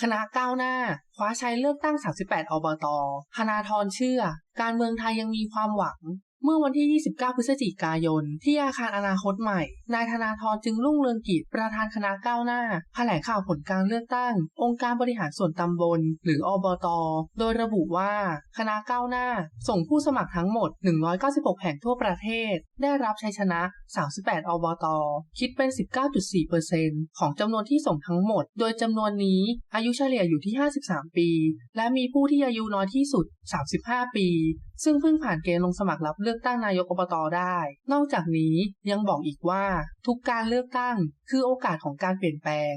คณะก้าวหน้า คว้าชัยเลือกตั้ง 38 อบต ธนาธรเชื่อ การเมืองไทยยังมีความหวัง เมื่อวันที่ 29 พฤศจิกายน ที่อาคารอนาคตใหม่ นายธนาธรจึงรุ่งเรืองกิจ ประธานคณะก้าวหน้า แถลงข่าวผลการเลือกตั้ง องค์การบริหารส่วนตำบล หรืออบต โดยระบุว่าคณะก้าวหน้า ส่งผู้สมัครทั้งหมด 196 แห่งทั่วประเทศ ได้รับชัยชนะ 38 อบต คิดเป็น 19.4%ของจำนวนที่ส่งทั้งหมด โดยจำนวนนี้อายุเฉลี่ยอยู่ที่ 53 ปี และมีผู้ที่อายุน้อยที่สุด 35 ปีซึ่งเพิ่งผ่านเกณฑ์ลงสมัครรับเลือกตั้งนายกอบตได้ นอกจากนี้ยังบอกอีกว่า ทุกการเลือกตั้งคือโอกาสของการเปลี่ยนแปลง